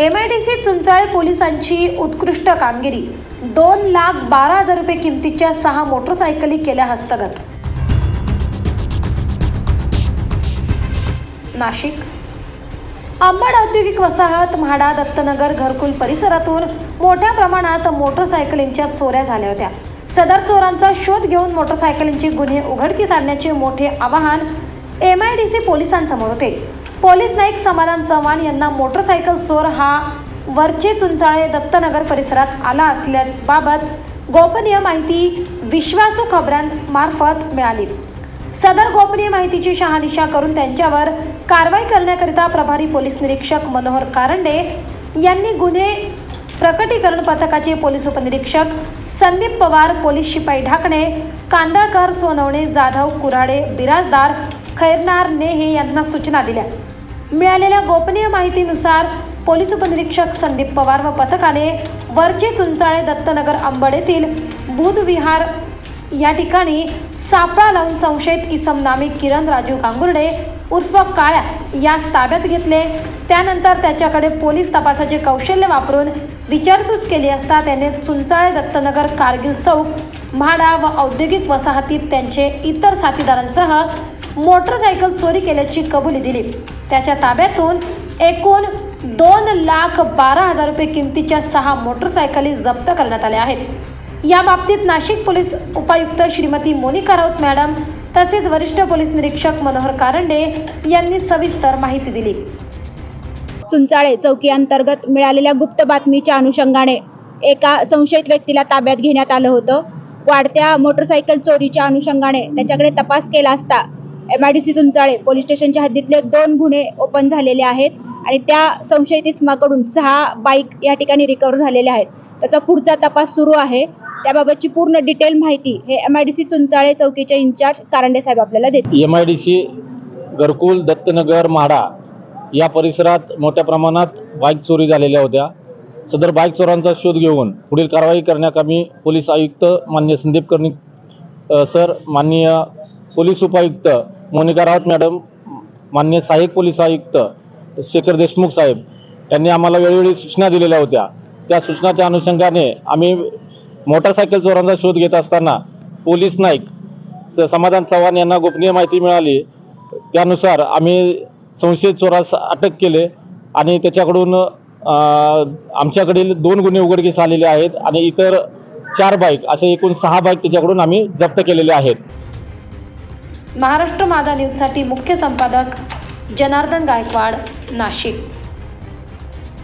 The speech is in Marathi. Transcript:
M I D C Chunchale पोलिसांची उत्कृष्ट कामगिरी. दोन लाख बारा हजार रुपये किमतीच्या सहा मोटरसायकली केल्या हस्तगत. नाशिक. अंबड औद्योगिक वसाहत म्हाडा दत्तनगर घरकुल परिसरातून मोठ्या प्रमाणात मोटरसायकलींच्या चोऱ्या झाल्या होत्या. सदर चोरांचा शोध घेऊन मोटरसायकलींचे गुन्हे उघडकीस आणण्याचे मोठे आवाहन एम आय डी सी पोलिसांसमोर होते. पोलीस नाईक समाधान चव्हाण यांना मोटरसायकल चोर हा वरचे चुंचाळे दत्तनगर परिसरात आला असल्याबाबत गोपनीय माहिती विश्वासू खबरांमार्फत मिळाली. सदर गोपनीय माहितीची शहानिशा करून त्यांच्यावर कारवाई करण्याकरिता प्रभारी पोलीस निरीक्षक मनोहर कारंडे यांनी गुन्हे प्रकटीकरण पथकाचे पोलीस उपनिरीक्षक संदीप पवार पोलीस शिपाई ढाकणे कांदळकर सोनवणे जाधव कुऱ्हाडे बिराजदार खैरनार नेहे यांना सूचना दिल्या. मिळालेल्या गोपनीय माहितीनुसार पोलीस उपनिरीक्षक संदीप पवार व पथकाने वरचे चुंचाळे दत्तनगर अंबड येथील बुधविहार या ठिकाणी सापळा लावून संशयित इसम नामी किरण राजू गांगुर्डे उर्फ काळ्या यास ताब्यात घेतले. त्यानंतर त्याच्याकडे पोलीस तपासाचे कौशल्य वापरून विचारपूस केली असता त्याने चुंचाळे दत्तनगर कारगिल चौक म्हाडा व औद्योगिक वसाहतीत त्यांचे इतर साथीदारांसह मोटरसायकल चोरी केल्याची कबुली दिली. त्याच्या ताब्यातून एकूण दोन लाख बारा हजार रुपये किमतीच्या सहा मोटरसायकली जप्त करण्यात आल्या आहेत. या बाबतीत नाशिक पोलीस उपायुक्त श्रीमती मोनिका राऊत मॅडम तसेच वरिष्ठ पोलीस निरीक्षक मनोहर कारंडे यांनी सविस्तर माहिती दिली. चुंचाळे चौकी अंतर्गत मिळालेल्या गुप्त बातमीच्या अनुषंगाने एका संशयित व्यक्तीला ताब्यात घेण्यात आलं होतं. वाढत्या मोटरसायकल चोरीच्या अनुषंगाने त्याच्याकडे तपास केला असता M I D C Chunchale police स्टेशनच्या हद्दीतले दोन गुन्हे ओपन झालेले आहेत आणि त्या संशयित इसमाकडून सहा बाईक या ठिकाणी रिकवर झालेल्या आहेत. त्याचा पुढचा तपास सुरू आहे. त्याबाबतची पूर्ण डिटेल माहिती हे M I D C Chunchale चौकीचे incharge Karande साहेब आपल्याला देतील. एम आय डी सी घरकुल दत्तनगर म्हाडा या परिसरात मोठ्या प्रमाणात बाईक चोरी झालेल्या होत्या. सदर बाईक चोरांचा शोध घेऊन पुढील कारवाई करण्याकामी पोलीस आयुक्त मान्य संदीप कर्णिक सर माननीय पोलीस उपायुक्त मोनिका राऊत मॅडम मान्य सहाय्यक पोलीस आयुक्त शेखर देशमुख साहेब यांनी आम्हाला वेळोवेळी सूचना दिलेल्या होत्या. त्या सूचनाच्या अनुषंगाने आम्ही मोटारसायकल चोरांचा शोध घेत असताना पोलीस नाईक स समाधान चव्हाण यांना गोपनीय माहिती मिळाली. त्यानुसार आम्ही संशयित चोरास अटक केले आणि त्याच्याकडून आमच्याकडील दोन गुन्हे उघडकीस आलेले आहेत आणि इतर चार बाईक असे एकूण सहा बाईक त्याच्याकडून आम्ही जप्त केलेले आहेत. महाराष्ट्र माझा न्यूजसाठी मुख्य संपादक जनार्दन गायकवाड नाशिक.